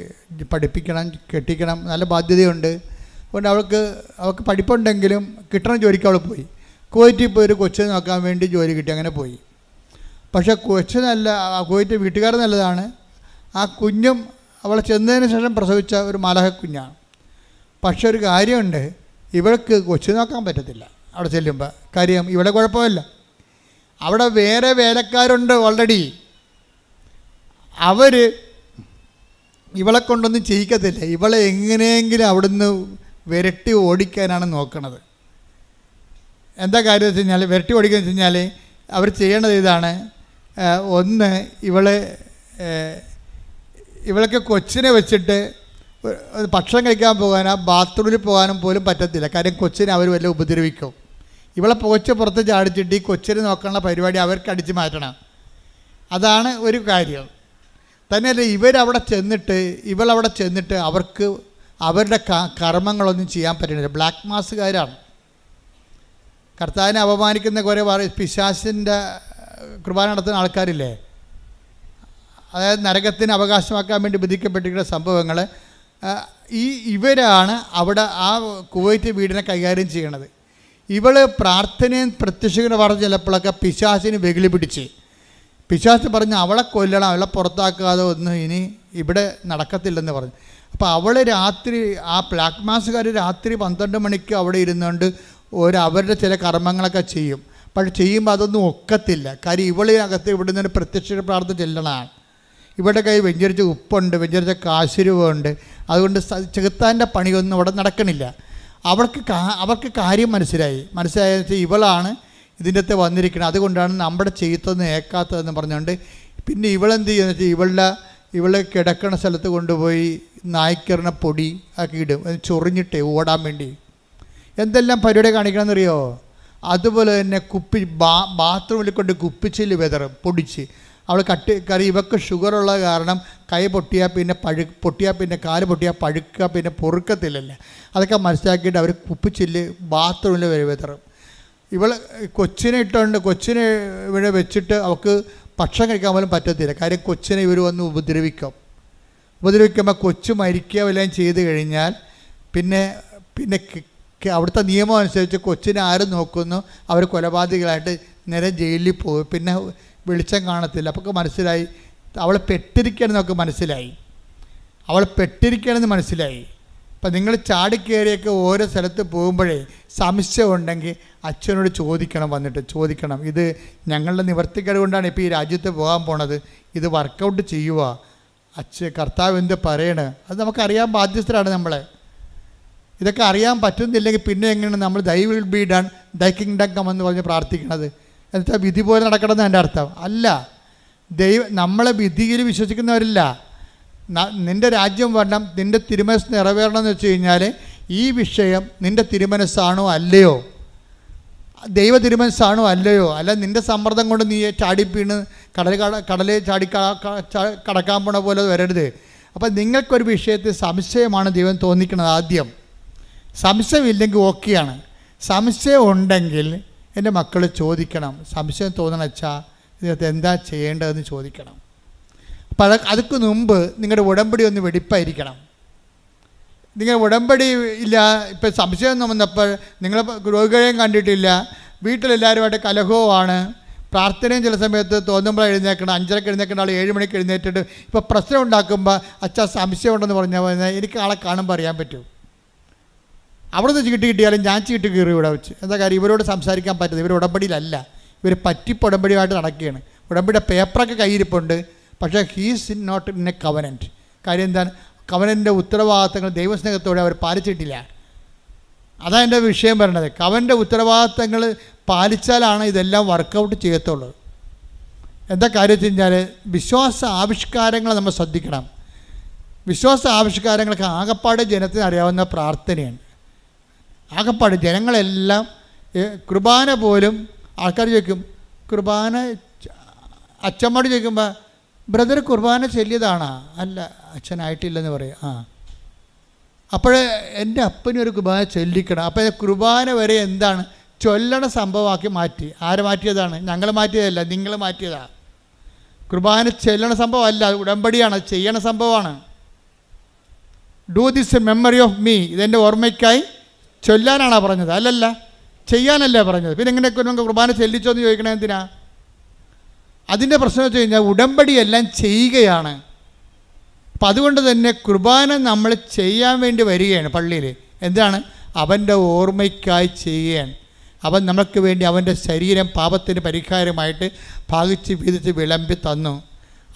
പഠിപ്പിക്കണം കെട്ടിക്കണം. നല്ല ബാധ്യതയുണ്ട്. അതുകൊണ്ട് അവൾക്ക് അവൾക്ക് പഠിപ്പുണ്ടെങ്കിലും കിട്ടണ ജോലിക്ക് അവൾ പോയി. കുവൈറ്റിൽ പോയി ഒരു കൊച്ചു നോക്കാൻ വേണ്ടി ജോലി കിട്ടി. അങ്ങനെ പോയി. പക്ഷേ കൊച്ചു നല്ല കുവൈറ്റ് വീട്ടുകാർ നല്ലതാണ്. ആ കുഞ്ഞും അവളെ ചെന്നതിന് ശേഷം പ്രസവിച്ച ഒരു മലഹ കുഞ്ഞാണ്. പക്ഷെ ഒരു കാര്യമുണ്ട്. ഇവൾക്ക് കൊച്ചു നോക്കാൻ പറ്റത്തില്ല. അവിടെ ചെല്ലുമ്പോൾ കാര്യം ഇവിടെ കുഴപ്പമില്ല. അവിടെ വേറെ വേലക്കാരുണ്ട് ഓൾറെഡി അവർ ഇവളെ കൊണ്ടൊന്നും ചെയ്യിക്കത്തില്ല. ഇവളെ എങ്ങനെയെങ്കിലും അവിടുന്ന് വിരട്ടി ഓടിക്കാനാണ് നോക്കണത്. എന്താ കാര്യം വെച്ച് കഴിഞ്ഞാൽ വിരട്ടി ഓടിക്കുക വെച്ച് കഴിഞ്ഞാൽ അവർ ചെയ്യേണ്ടത് ഇതാണ്. ഒന്ന് ഇവളെ ഇവളൊക്കെ കൊച്ചിനെ വെച്ചിട്ട് ഭക്ഷണം കഴിക്കാൻ പോകാനോ ബാത്റൂമിൽ പോകാനും പോലും പറ്റത്തില്ല. കാര്യം കൊച്ചിനെ അവർ വല്ല ഉപദ്രവിക്കും. ഇവളെ പോച്ച പുറത്ത് ചാടിച്ചിട്ട് ഈ കൊച്ചിനെ നോക്കാനുള്ള പരിപാടി അവർക്ക് അടിച്ചു മാറ്റണം. അതാണ് ഒരു കാര്യം. തന്നെയല്ല ഇവരവിടെ ചെന്നിട്ട് ഇവളവിടെ ചെന്നിട്ട് അവർക്ക് അവരുടെ കർമ്മങ്ങളൊന്നും ചെയ്യാൻ പറ്റുന്നില്ല. ബ്ലാക്ക് മാസുകാരാണ് കർത്താവിനെ അപമാനിക്കുന്ന കുറേ പിശാസിന്റെ കുർബാന നടത്തുന്ന ആൾക്കാരില്ലേ? അതായത് നരകത്തിന് അവകാശമാക്കാൻ വേണ്ടി വിധിക്കപ്പെട്ടിരിക്കുന്ന സംഭവങ്ങൾ ഈ ഇവരാണ് അവിടെ ആ കുവൈറ്റ് വീടിനെ കൈകാര്യം ചെയ്യണത്. ഇവൾ പ്രാർത്ഥനയും പ്രത്യക്ഷയുടെ പറഞ്ഞ് ചിലപ്പോഴൊക്കെ പിശാസിന് വെകിളി പിടിച്ച്. പിശാസ് പറഞ്ഞ് അവളെ കൊല്ലണം അവളെ പുറത്താക്കാതെ ഒന്നും ഇനി ഇവിടെ നടക്കത്തില്ലെന്ന് പറഞ്ഞു. അപ്പോൾ അവൾ രാത്രി ആ ബ്ലാക്ക് മാസുകാർ രാത്രി പന്ത്രണ്ട് മണിക്ക് അവിടെ ഇരുന്നുകൊണ്ട് ഒരു അവരുടെ ചില കർമ്മങ്ങളൊക്കെ ചെയ്യും. പക്ഷെ ചെയ്യുമ്പോൾ അതൊന്നും ഒക്കത്തില്ല. കാര്യം ഇവളിനകത്ത് ഇവിടെ നിന്ന് പ്രത്യക്ഷ പ്രാർത്ഥന ചെല്ലണമാണ് ഇവിടെ കൈ വെഞ്ചരിച്ച ഉപ്പുണ്ട് വെഞ്ചരിച്ച കാശുരൂപമുണ്ട് അതുകൊണ്ട് ചെകുത്താന്റെ പണിയൊന്നും ഇവിടെ നടക്കണില്ല. അവൾക്ക് കാ അവർക്ക് കാര്യം മനസ്സിലായി. മനസ്സിലായെന്ന് വെച്ചാൽ ഇവളാണ് ഇതിന്റെ അകത്ത് വന്നിരിക്കുന്നത് അതുകൊണ്ടാണ് നമ്മുടെ ചെയ്യത്തൊന്നും ഏക്കാത്തതെന്ന് പറഞ്ഞുകൊണ്ട് പിന്നെ ഇവളെന്ത് ചെയ്യുന്നത് വെച്ചാൽ ഇവളുടെ ഇവളെ കിടക്കണ സ്ഥലത്ത് കൊണ്ടുപോയി നായ്ക്കറിന പൊടി ആക്കി ഇടും. ചൊറിഞ്ഞിട്ടേ ഓടാൻ വേണ്ടി. എന്തെല്ലാം പരിപാടി കാണിക്കണമെന്നറിയോ? അതുപോലെ തന്നെ കുപ്പി ബാ ബാത്റൂമിൽ കൊണ്ട് കുപ്പിച്ചിൽ വിതറും പൊടിച്ച്. അവൾ കട്ടി കറി ഇവക്ക് ഷുഗറുള്ള കാരണം കൈ പൊട്ടിയാൽ പിന്നെ പഴു പൊട്ടിയാൽ പിന്നെ കാൽ പൊട്ടിയാൽ പഴുക്കുക പിന്നെ പൊറുക്കത്തില്ലല്ലേ? അതൊക്കെ മനസ്സിലാക്കിയിട്ട് അവർ കുപ്പിച്ചില്ല് ബാത്റൂമിൽ വരെ വെതറും. ഇവൾ കൊച്ചിനെ ഇട്ടുകൊണ്ട് കൊച്ചിനെ ഇവിടെ വെച്ചിട്ട് അവൾക്ക് ഭക്ഷണം കഴിക്കാൻ പോലും പറ്റത്തില്ല. കാര്യം കൊച്ചിനെ ഇവർ വന്ന് ഉപദ്രവിക്കും. ഉപദ്രവിക്കുമ്പോൾ കൊച്ചു മരിക്കുക വല്ലതും ചെയ്ത് കഴിഞ്ഞാൽ പിന്നെ പിന്നെ അവിടുത്തെ നിയമം അനുസരിച്ച് കൊച്ചിനെ ആരും നോക്കുന്നു? അവർ കൊലപാതകളായിട്ട് നേരെ ജയിലിൽ പോകും. പിന്നെ വെളിച്ചം കാണത്തില്ല. അപ്പോൾ മനസ്സിലായി അവൾ പെട്ടിരിക്കണമെന്ന് നമുക്ക് മനസ്സിലായി. അവൾ പെട്ടിരിക്കണമെന്ന് മനസ്സിലായി. അപ്പം നിങ്ങൾ ചാടിക്കേറിയൊക്കെ ഓരോ സ്ഥലത്ത് പോകുമ്പോഴേ സംശയം ഉണ്ടെങ്കിൽ അച്ഛനോട് ചോദിക്കണം വന്നിട്ട് ചോദിക്കണം. ഇത് ഞങ്ങളുടെ നിവർത്തിക്കേട് കൊണ്ടാണ് ഇപ്പോൾ ഈ രാജ്യത്ത് പോകാൻ പോണത്. ഇത് വർക്കൗട്ട് ചെയ്യുക. അച്ഛ കർത്താവ് എന്ത് പറയണ്? അത് നമുക്കറിയാൻ ബാധ്യസ്ഥരാണ് നമ്മളെ. ഇതൊക്കെ അറിയാൻ പറ്റുന്നില്ലെങ്കിൽ പിന്നെ എങ്ങനെയാണ് നമ്മൾ thy will be done thy kingdom come എന്ന് പറഞ്ഞ് പ്രാർത്ഥിക്കണത്? എന്നുവെച്ചാൽ വിധി പോലെ നടക്കണമെന്ന് എന്റെ അർത്ഥം? അല്ല. ദൈവ നമ്മളെ വിധിയിൽ വിശ്വസിക്കുന്നവരില്ല. നിന്റെ രാജ്യം വരണം നിന്റെ തിരുമനസ് നിറവേറണം എന്ന് വെച്ച് കഴിഞ്ഞാൽ ഈ വിഷയം നിന്റെ തിരുമനസ്സാണോ അല്ലയോ? ദൈവ തിരുമനസ്സാണോ അല്ലയോ? അല്ല നിന്റെ സമ്മർദ്ദം കൊണ്ട് നീ ചാടിപ്പീണ് കടൽ കട കടലിൽ ചാടി കടക്കാൻ പോണ പോലെ വരരുത്. അപ്പം നിങ്ങൾക്കൊരു വിഷയത്തിൽ സംശയമാണ് ദൈവം തോന്നിക്കുന്നത് ആദ്യം. സംശയമില്ലെങ്കിൽ ഓക്കെയാണ്. സംശയം ഉണ്ടെങ്കിൽ എന്റെ മക്കൾ ചോദിക്കണം. സംശയം തോന്നണച്ചാൽ ഇതിനകത്ത് എന്താ ചെയ്യേണ്ടതെന്ന് ചോദിക്കണം. അപ്പം അത് അതുക്ക് മുമ്പ് നിങ്ങളുടെ ഉടമ്പടി ഒന്ന് വെടിപ്പായിരിക്കണം. നിങ്ങൾ ഉടമ്പടി ഇല്ല ഇപ്പം സംശയം വന്നപ്പോൾ നിങ്ങൾ രോഗികളെയും കണ്ടിട്ടില്ല. വീട്ടിലെല്ലാവരുമായിട്ട് കലഹവുമാണ്. പ്രാർത്ഥനയും ചില സമയത്ത് തോന്നുമ്പോൾ എഴുന്നേക്കണം അഞ്ചരക്ക് എഴുന്നേക്കുന്ന ആൾ ഏഴ് മണിക്ക് എഴുന്നേറ്റിട്ട് ഇപ്പോൾ പ്രശ്നം ഉണ്ടാക്കുമ്പോൾ അച്ഛാ സംശയമുണ്ടെന്ന് പറഞ്ഞാൽ പറഞ്ഞാൽ എനിക്ക് ആളെ കാണുമ്പോൾ അറിയാൻ പറ്റും. അവിടെ നിന്ന് ചീട്ട് കിട്ടിയാലും ഞാൻ ചീട്ട് കീറി ഇവിടെ വെച്ച്. എന്താ കാര്യം? ഇവരോട് സംസാരിക്കാൻ പറ്റുന്നത് ഇവർ ഉടമ്പടിയിലല്ല. ഇവർ പറ്റിപ്പ് ഉടമ്പടിയുമായിട്ട് നടക്കുകയാണ്. ഉടമ്പടിയുടെ പേപ്പറൊക്കെ കയ്യിരിപ്പുണ്ട് പക്ഷേ he's in not in a covenant കാര്യം എന്താണ്? കവനന്റെ ഉത്തരവാദിത്തങ്ങൾ ദൈവസ്നേഹത്തോടെ അവർ പാലിച്ചിട്ടില്ല. അതാണ് എന്റെ വിഷയം പറയണത്. കവന്റെ ഉത്തരവാദിത്തങ്ങൾ പാലിച്ചാലാണ് ഇതെല്ലാം വർക്കൗട്ട് ചെയ്യത്തുള്ളത് എന്താ കാര്യം വെച്ച് കഴിഞ്ഞാൽ വിശ്വാസ ആവിഷ്കാരങ്ങൾ നമ്മൾ ശ്രദ്ധിക്കണം. വിശ്വാസ ആവിഷ്കാരങ്ങൾക്ക് ആകപ്പാട് ജനത്തിന് അറിയാവുന്ന പ്രാർത്ഥനയാണ്. ആകപ്പാട് ജനങ്ങളെല്ലാം കുർബാന പോലും ആൾക്കാർ ചോദിക്കും കുർബാന അച്ഛന്മാട് ചോദിക്കുമ്പോൾ ബ്രദർ കുർബാന ചൊല്ലിയതാണോ? അല്ല അച്ഛനായിട്ടില്ലെന്ന് പറയും. ആ. അപ്പോഴേ എന്റെ അപ്പനും ഒരു കുർബാന ചൊല്ലിക്കണം. അപ്പോൾ കുർബാന വരെ എന്താണ്? ചൊല്ലണ സംഭവമാക്കി മാറ്റി. ആരെ മാറ്റിയതാണ്? ഞങ്ങൾ മാറ്റിയതല്ല നിങ്ങൾ മാറ്റിയതാണ് കുർബാന ചെല്ലണ സംഭവമല്ല ഉടമ്പടിയാണ് ചെയ്യണ സംഭവമാണ്. Do this memory of me ഇതെന്റെ ഓർമ്മയ്ക്കായി ചൊല്ലാനാണോ പറഞ്ഞത്? അല്ലല്ല. ചെയ്യാനല്ല പറഞ്ഞത്? പിന്നെ എങ്ങനെയൊക്കെ നമുക്ക് കുർബാന ചെല്ലിച്ചോ എന്ന് ചോദിക്കണേ എന്തിനാ? അതിന്റെ പ്രശ്നം വെച്ച് കഴിഞ്ഞാൽ ഉടമ്പടി എല്ലാം ചെയ്യുകയാണ്. അപ്പം അതുകൊണ്ട് തന്നെ കുർബാന നമ്മൾ ചെയ്യാൻ വേണ്ടി വരികയാണ് പള്ളിയിൽ എന്താണ്? അവന്റെ ഓർമ്മയ്ക്കായി ചെയ്യുകയാണ്. അവൻ നമുക്ക് വേണ്ടി അവന്റെ ശരീരം പാപത്തിന് പരിഹാരമായിട്ട് ഭാഗിച്ച് വീതിച്ച് വിളമ്പി തന്നു.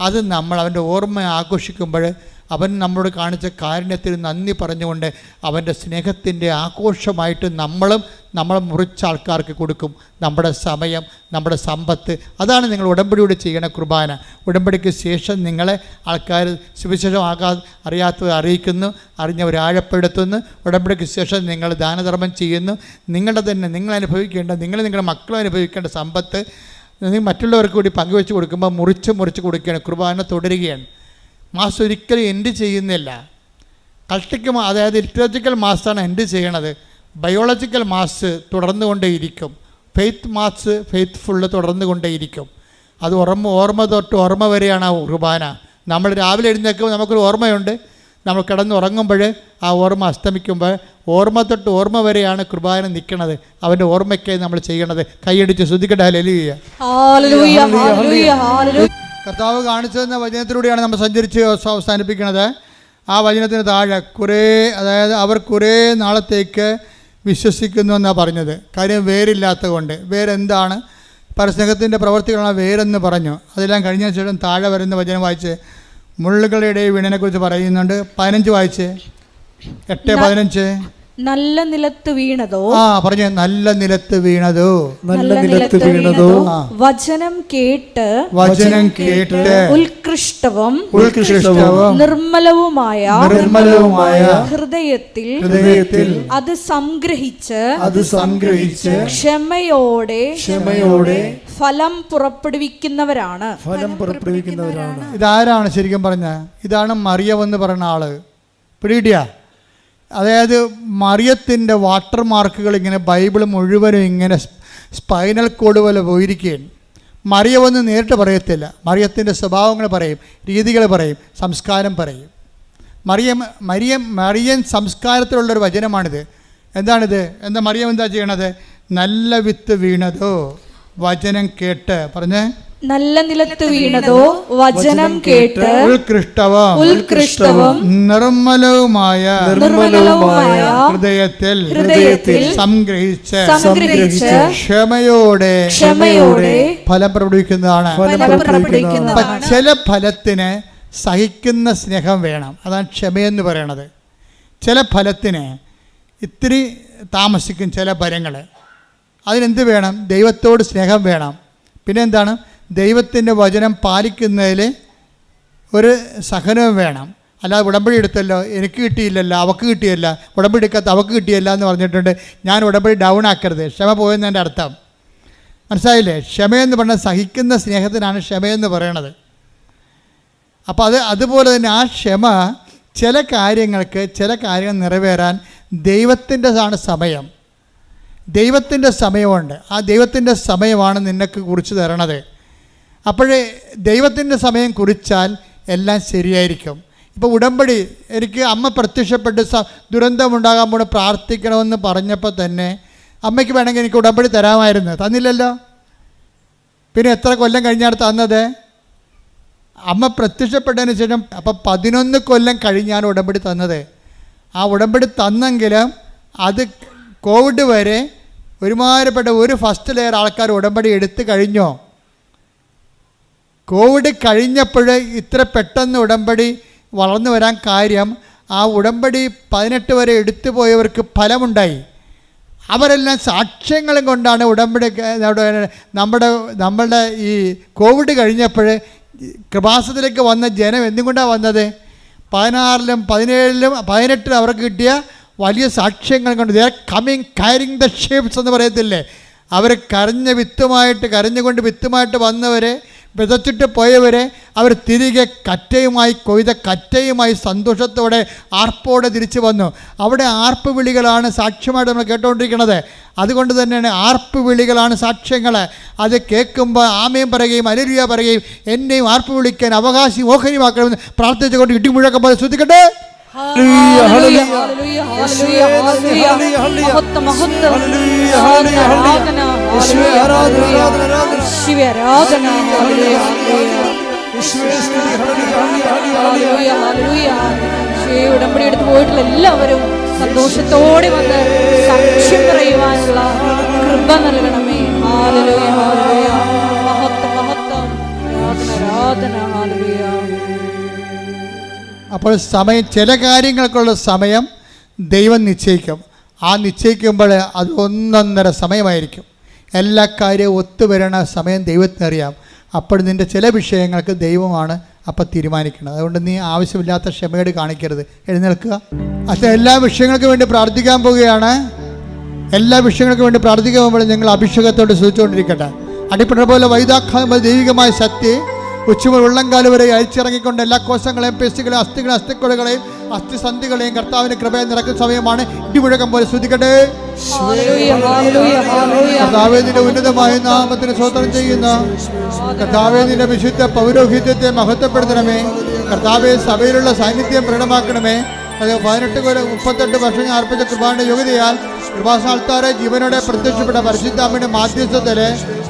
അത് നമ്മൾ അവന്റെ ഓർമ്മ ആഘോഷിക്കുമ്പോൾ അവൻ നമ്മളോട് കാണിച്ച കാരുണ്യത്തിന് നന്ദി പറഞ്ഞുകൊണ്ട് അവന്റെ സ്നേഹത്തിന്റെ ആഘോഷമായിട്ട് നമ്മളും നമ്മൾ മുറിച്ച ആൾക്കാർക്ക് കൊടുക്കും. നമ്മുടെ സമയം നമ്മുടെ സമ്പത്ത് അതാണ് നിങ്ങൾ ഉടമ്പടിയോട് ചെയ്യണ കുർബാന. ഉടമ്പടിക്ക് ശേഷം നിങ്ങളെ ആൾക്കാർ സുവിശേഷം ആകാ അറിയാത്തവർ അറിയിക്കുന്നു അറിഞ്ഞവർ ആഴപ്പെടുത്തുന്നു. ഉടമ്പടിക്ക് ശേഷം നിങ്ങൾ ദാനധർമ്മം ചെയ്യുന്നു. നിങ്ങളുടെ തന്നെ നിങ്ങൾ അനുഭവിക്കേണ്ട നിങ്ങൾ നിങ്ങളുടെ മക്കളും അനുഭവിക്കേണ്ട സമ്പത്ത് നിങ്ങൾ മറ്റുള്ളവർക്ക് കൂടി പങ്കുവെച്ച് കൊടുക്കുമ്പോൾ മുറിച്ച് മുറിച്ച് കൊടുക്കുകയാണ് കുർബാന തുടരുകയാണ്. മാസ് ഒരിക്കലും എൻഡ് ചെയ്യുന്നില്ല. കൾട്ടിക്ക് അതായത് ലിറ്ററേച്ചറിക്കൽ മാസാണ് എൻഡ് ചെയ്യണത്. ബയോളജിക്കൽ മാസ് തുടർന്നു കൊണ്ടേയിരിക്കും ഫെയ്ത്ത് മാസ് ഫെയ്ത്ത്ഫുള്ള് തുടർന്നു കൊണ്ടേയിരിക്കും അത് ഓർമ്മ ഓർമ്മ തൊട്ട് ഓർമ്മ വരെയാണ് ആ കുർബാന. നമ്മൾ രാവിലെ എഴുന്നേൽക്കുമ്പോൾ നമുക്കൊരു ഓർമ്മയുണ്ട്. നമ്മൾ കിടന്ന് ഉറങ്ങുമ്പോൾ ആ ഓർമ്മ അസ്തമിക്കുമ്പോൾ ഓർമ്മ തൊട്ട് ഓർമ്മ വരെയാണ് കുർബാന നിൽക്കുന്നത് അവന്റെ ഓർമ്മയ്ക്കായി നമ്മൾ ചെയ്യണത്. കൈയടിച്ച് ശ്രദ്ധിക്കട്ടെ. ഹല്ലേലൂയ. Hallelujah hallelujah. ഹല്ലേലൂയ. കർത്താവ് കാണിച്ചു തന്ന വചനത്തിലൂടെയാണ് നമ്മൾ സഞ്ചരിച്ച് അവസ- അവസാനിപ്പിക്കുന്നത്. ആ വചനത്തിന് താഴെ കുറേ അതായത് അവർ കുറേ നാളത്തേക്ക് വിശ്വസിക്കുന്നു എന്നാണ് പറഞ്ഞത്. കാര്യം വേരില്ലാത്തത് കൊണ്ട് വേരെന്താണ്? പരസ്നേഹത്തിന്റെ പ്രവർത്തികളാണ് വേരെന്ന് പറഞ്ഞു. അതെല്ലാം കഴിഞ്ഞ ശേഷം താഴെ വരുന്ന വചനം വായിച്ച് മുള്ളുകളുടെ വീണനെക്കുറിച്ച് പറയുന്നുണ്ട്. പതിനഞ്ച് വായിച്ച്. എട്ട് പതിനഞ്ച്. നല്ല നിലത്ത് വീണതോ? ആ പറഞ്ഞു നല്ല നിലത്ത് വീണതോ? നല്ല നിലത്ത് വീണതോ. വചനം കേട്ട് വചനം കേട്ട് ഉത്കൃഷ്ടവും ഉത്കൃഷ്ടവും നിർമ്മലവുമായ നിർമ്മലവുമായ ഹൃദയത്തിൽ ഹൃദയത്തിൽ അത് സംഗ്രഹിച്ച് അത് സംഗ്രഹിച്ച് ക്ഷമയോടെ ക്ഷമയോടെ ഫലം പുറപ്പെടുവിക്കുന്നവരാണ്. ഫലം പുറപ്പെടുവിക്കുന്നവരാണ്. ഇതാരാണ് ശരിക്കും പറഞ്ഞ? ഇതാണ് മറിയവെന്ന് പറയുന്ന ആൾ. പിടികിട്ടിയ? അതായത് മറിയത്തിന്റെ വാട്ടർ മാർക്കുകൾ ഇങ്ങനെ ബൈബിൾ മുഴുവനും ഇങ്ങനെ സ്പൈനൽ കോഡ് പോലെ പോയിരിക്കുകയാണ്. മറിയമെന്ന് നേരിട്ട് പറയത്തില്ല. മറിയത്തിന്റെ സ്വഭാവങ്ങൾ പറയും രീതികൾ പറയും സംസ്കാരം പറയും. മറിയം മറിയം മറിയൻ സംസ്കാരത്തിലുള്ളൊരു വചനമാണിത്. എന്താണിത്? എന്താ മറിയം എന്താ ചെയ്യണത്? നല്ല വിത്ത് വീണതോ? വചനം കേട്ട്. പറഞ്ഞേ? നല്ല നിലത്ത് വീണതോ വചനം കേട്ട് ഉത്കൃഷ്ടവും ഉത്കൃഷ്ടവും നിർമ്മലവുമായ നിർമ്മലവുമായ ഹൃദയത്തിൽ ഹൃദയത്തിൽ സംഗ്രഹിച്ച് സംഗ്രഹിച്ച് ക്ഷമയോടെ ക്ഷമയോടെ ഫലം പ്രകടിപ്പിക്കുന്നതാണ്. ചില ഫലത്തിന് സഹിക്കുന്ന സ്നേഹം വേണം. അതാണ് ക്ഷമയെന്ന് പറയണത്. ചില ഫലത്തിന് ഇത്തിരി താമസിക്കും ചില ഫലങ്ങൾ അതിനെന്ത് വേണം? ദൈവത്തോട് സ്നേഹം വേണം. പിന്നെ എന്താണ് ദൈവത്തിന്റെ വചനം പാലിക്കുന്നതിൽ ഒരു സഹനവും വേണം. അല്ലാതെ ഉടമ്പടി എടുത്തല്ലോ എനിക്ക് കിട്ടിയില്ലല്ലോ അവക്ക് കിട്ടിയല്ല ഉടമ്പടി എടുക്കാത്ത അവക്ക് കിട്ടിയല്ല എന്ന് പറഞ്ഞിട്ടുണ്ട്. ഞാൻ ഉടമ്പടി ഡൗൺ ആക്കരുത്. ക്ഷമ പോയെന്നതിന്റെ അർത്ഥം. മനസ്സിലായില്ലേ? ക്ഷമയെന്ന് പറഞ്ഞാൽ സഹിക്കുന്ന സ്നേഹത്തിനാണ് ക്ഷമയെന്ന് പറയണത്. അപ്പോൾ അത് അതുപോലെ തന്നെ ആ ക്ഷമ ചില കാര്യങ്ങൾക്ക് ചില കാര്യങ്ങൾ നിറവേറാൻ ദൈവത്തിന്റെതാണ് സമയം. ദൈവത്തിന്റെ സമയമുണ്ട്. ആ ദൈവത്തിന്റെ സമയമാണ് നിനക്ക് കുറിച്ച് തരണത്. അപ്പോഴേ ദൈവത്തിന്റെ സമയം കുറിച്ചാൽ എല്ലാം ശരിയായിരിക്കും. ഇപ്പോൾ ഉടമ്പടി എനിക്ക് അമ്മ പ്രത്യക്ഷപ്പെട്ട് സ ദുരന്തമുണ്ടാകാൻ പോണ പ്രാർത്ഥിക്കണമെന്ന് പറഞ്ഞപ്പോൾ തന്നെ അമ്മയ്ക്ക് വേണമെങ്കിൽ എനിക്ക് ഉടമ്പടി തരാമായിരുന്നു. തന്നില്ലല്ലോ? പിന്നെ എത്ര കൊല്ലം കഴിഞ്ഞാണ് തന്നത്? അമ്മ പ്രത്യക്ഷപ്പെട്ടതിന് ശേഷം അപ്പം പതിനൊന്ന് കൊല്ലം കഴിഞ്ഞാണ് ഉടമ്പടി തന്നത്. ആ ഉടമ്പടി തന്നെങ്കിലും അത് കോവിഡ് വരെ ഒരുമാതിരിപ്പെട്ട ഒരു ഫസ്റ്റ് ലെയർ ആൾക്കാർ ഉടമ്പടി എടുത്തു കഴിഞ്ഞോ? കോവിഡ് കഴിഞ്ഞപ്പോൾ ഇത്ര പെട്ടെന്ന് ഉടമ്പടി വളർന്നു വരാൻ കാര്യം ആ ഉടമ്പടി പതിനെട്ട് വരെ എടുത്തു പോയവർക്ക് ഫലമുണ്ടായി. അവരെല്ലാം സാക്ഷ്യങ്ങളും കൊണ്ടാണ് ഉടമ്പടി നമ്മുടെ നമ്മളുടെ ഈ കോവിഡ് കഴിഞ്ഞപ്പോൾ കൃപാസത്തിലേക്ക് വന്ന ജനം എന്തുകൊണ്ടാണ് വന്നത്? പതിനാറിലും പതിനേഴിലും പതിനെട്ടിലും അവർക്ക് കിട്ടിയ വലിയ സാക്ഷ്യങ്ങൾ കൊണ്ട് they coming carrying the shapes എന്ന് പറയത്തില്ലേ? അവർ കരഞ്ഞ വിത്തുമായിട്ട് കരഞ്ഞുകൊണ്ട് വിത്തുമായിട്ട് വന്നവരെ വിതച്ചിട്ട് പോയവരെ അവർ തിരികെ കറ്റയുമായി കൊയ്ത കറ്റയുമായി സന്തോഷത്തോടെ ആർപ്പോടെ തിരിച്ചു വന്നു. അവിടെ ആർപ്പ് വിളികളാണ് സാക്ഷ്യമായിട്ട് നമ്മൾ കേട്ടുകൊണ്ടിരിക്കുന്നത് അതുകൊണ്ട് തന്നെയാണ് ആർപ്പ് വിളികളാണ് സാക്ഷ്യങ്ങൾ അത് കേൾക്കുമ്പോൾ ആമയും പറയുകയും അലരിയ പറയുകയും എന്നെയും ആർപ്പ് വിളിക്കാൻ അവകാശി ഓഹരിമാക്കണമെന്ന് പ്രാർത്ഥിച്ചുകൊണ്ട് ഇടിമുഴക്കം പോലെ ശ്രദ്ധിക്കട്ടെ hallelujah, hallelujah, hallelujah, hallelujah. Hallelujah, hallelujah, ഉടമ്പടി എടുത്ത് പോയിട്ടുള്ള എല്ലാവരും സന്തോഷത്തോടെ വന്ന് സാക്ഷ്യം പറയുവാനുള്ള കൃപ നൽകണമേ. ഹാലലൂയ ഹാലലൂയ മഹത്വം മഹത്വം. ആരാധന ആരാധന ഹാലലൂയ അപ്പോൾ സമയം ചില കാര്യങ്ങൾക്കുള്ള സമയം ദൈവം നിശ്ചയിക്കും. ആ നിശ്ചയിക്കുമ്പോൾ അത് ഒന്നൊന്നര സമയമായിരിക്കും. എല്ലാ കാര്യവും ഒത്തുവരണ സമയം ദൈവത്തിനറിയാം അപ്പോൾ നിന്റെ ചില വിഷയങ്ങൾക്ക് ദൈവമാണ് അപ്പം തീരുമാനിക്കുന്നത്. അതുകൊണ്ട് നീ ആവശ്യമില്ലാത്ത ക്ഷമയോട് കാണിക്കരുത്. എഴുന്നേൽക്കുക. അത് എല്ലാ വിഷയങ്ങൾക്കും വേണ്ടി പ്രാർത്ഥിക്കാൻ പോവുകയാണ്. എല്ലാ വിഷയങ്ങൾക്കും വേണ്ടി പ്രാർത്ഥിക്കാൻ പോകുമ്പോൾ നിങ്ങൾ അഭിഷേകത്തോട് സൂചിച്ചുകൊണ്ടിരിക്കട്ടെ അടിപ്പെട്ട പോലെ വൈതാഖാമ ദൈവികമായ ശക്തി ഉച്ചമുതൽ ഉള്ളംകാൽ വരെ അയച്ചിറങ്ങിക്കൊണ്ട് എല്ലാ കോശങ്ങളെയും പേശികളെയും അസ്ഥികളെ അസ്ഥിക്കുഴകളെയും അസ്ഥിസന്ധികളെയും കർത്താവിന് കൃപയെ നിറക്കുന്ന സമയമാണ്. ഇടിമുഴക്കം പോലെ ശ്രദ്ധിക്കട്ടെ ഹല്ലേലൂയ ഹല്ലേലൂയ ഹല്ലേലൂയ കർത്താവെ ഉന്നതമായ നാമത്തിന് സ്വതന്ത്രം ചെയ്യുന്ന കർത്താവേദിന്റെ വിശുദ്ധ പൗരോഹിത്യത്തെ മഹത്വപ്പെടുത്തണമേ. കർത്താവെ സഭയിലുള്ള സാന്നിധ്യം പ്രകടമാക്കണമേ. അത് പതിനെട്ട് കൊല്ലം മുപ്പത്തെട്ട് വർഷം അർപ്പിച്ച കൃപാന്റെ യോഗ്യതയാൽ കൃപാസാൽത്താറെ ജീവനോടെ പ്രത്യക്ഷപ്പെട്ട പരിശുദ്ധാമ്മയുടെ മാധ്യസ്ഥത്തിൽ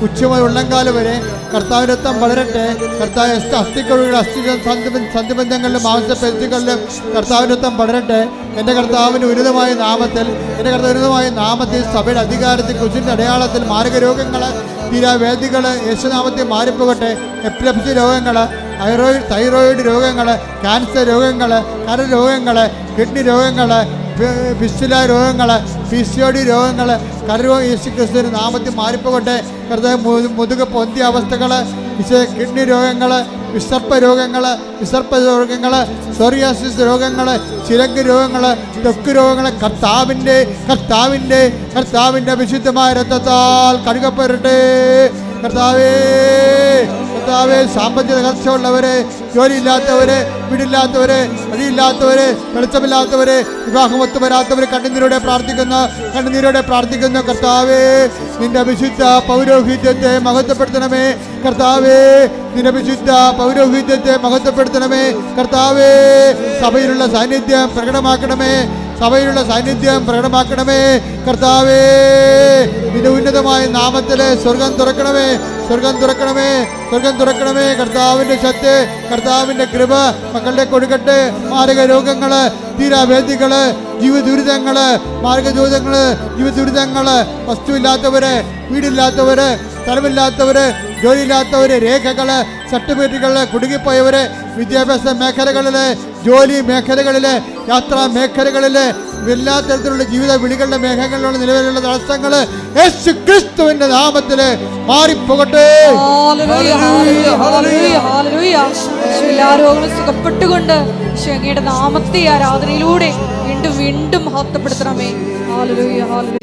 ഉച്ചമായി ഉള്ളംകാൽ വരെ കർത്താവിനൊത്തം വളരട്ടെ. കർത്താവ് അസ്ഥിക്കൊഴുകൾ അസ്ഥി സന്ധി- സന്ധിബന്ധങ്ങളിലും മാംസപെരുത്തികളിലും കർത്താവിനൊത്തം വളരട്ടെ. എന്റെ കർത്താവിന്റെ ഉന്നതമായ നാമത്തിൽ എന്റെ കർത്താവ് ഉന്നതമായ നാമത്തിൽ സഭയുടെ അധികാരത്തിൽ കുശിന്റെ അടയാളത്തിൽ മാരക രോഗങ്ങൾ തീരാവേദികൾ യേശുനാമത്തിൽ മാറിപ്പോകട്ടെ. എപ്പിലപ്സി രോഗങ്ങൾ തൈറോയിഡ് തൈറോയിഡ് രോഗങ്ങൾ ക്യാൻസർ രോഗങ്ങൾ കരരോഗങ്ങൾ കിഡ്നി രോഗങ്ങൾ ഫിസ്റ്റുല രോഗങ്ങൾ പി സി ഒ ഡി രോഗങ്ങൾ കരരോ യേശു ക്രിസ്തുവിന് നാമത്തിൽ മാറിപ്പോകട്ടെ. മു- മുതുക പൊന്തിയ അവസ്ഥകൾ കിഡ്നി രോഗങ്ങൾ വിസർപ്പ രോഗങ്ങൾ വിസർപ്പ രോഗങ്ങൾ സോറിയാസിസ് രോഗങ്ങൾ ചിലങ്ക് രോഗങ്ങൾ തൊക്ക് രോഗങ്ങൾ കർത്താവിന്റെ കർത്താവിന്റെ കർത്താവിന്റെ വിശുദ്ധമായ രക്തത്താൽ കഴുകപ്പെടട്ടെ. കർത്താവേ കർത്താവെ സാമ്പത്തിക തകർച്ചയുള്ളവരെ വീടില്ലാത്തവരെ വഴിയില്ലാത്തവരെ വെളിച്ചമില്ലാത്തവരെ വിവാഹമൊത്തു വരാത്തവരെ കണ്ണുനീരോടെ പ്രാർത്ഥിക്കുന്ന കണ്ണുനീരോടെ പ്രാർത്ഥിക്കുന്ന. കർത്താവേ നിന്റെ വിശുദ്ധ പൗരോഹിത്യത്തെ മഹത്വപ്പെടുത്തണമേ. കർത്താവേ നിന്റെ വിശുദ്ധ പൗരോഹിത്യത്തെ മഹത്വപ്പെടുത്തണമേ. കർത്താവേ സഭയിലുള്ള സാന്നിധ്യം പ്രകടമാക്കണമേ. സഭയിലുള്ള സാന്നിധ്യം പ്രകടമാക്കണമേ. കർത്താവേ നിന്റെ ഉന്നതമായ നാമത്തിലെ സ്വർഗം തുറക്കണമേ. സ്വർഗം തുറക്കണമേ. സ്വർഗം തുറക്കണമേ. കർത്താവിന്റെ ശക്തി കർത്താവിന്റെ കൃപ മക്കളുടെ കൊടുക്കട്ടെ. മാരക രോഗങ്ങൾ തീരാഭേദികൾ ജീവദുരിതങ്ങൾ മാർഗദൂതങ്ങൾ ജീവദുരിതങ്ങൾ വസ്തുവില്ലാത്തവര് വീടില്ലാത്തവര് സ്ഥലമില്ലാത്തവര് ജോലിയില്ലാത്തവര് രേഖകൾ സർട്ടിഫിക്കറ്റുകൾ കുടുങ്ങിപ്പോയവര് വിദ്യാഭ്യാസ മേഖലകളിൽ ജോലി മേഖലകളിൽ യാത്രാ മേഖലകളിൽ എല്ലാ തരത്തിലുള്ള ജീവിത വിളികളുടെ മേഖലകളിലുള്ള നിലവിലുള്ള തടസ്സങ്ങൾ യേശു ക്രിസ്തുവിന്റെ നാമത്തിൽ മാറിപ്പോകട്ടെ എല്ലാ രോഗങ്ങളും സുഖപ്പെട്ടുകൊണ്ട് അങ്ങയുടെ നാമത്തെ ആരാധനയിലൂടെ വീണ്ടും വീണ്ടും മഹത്വപ്പെടുത്തണമേ. Hallelujah hallelujah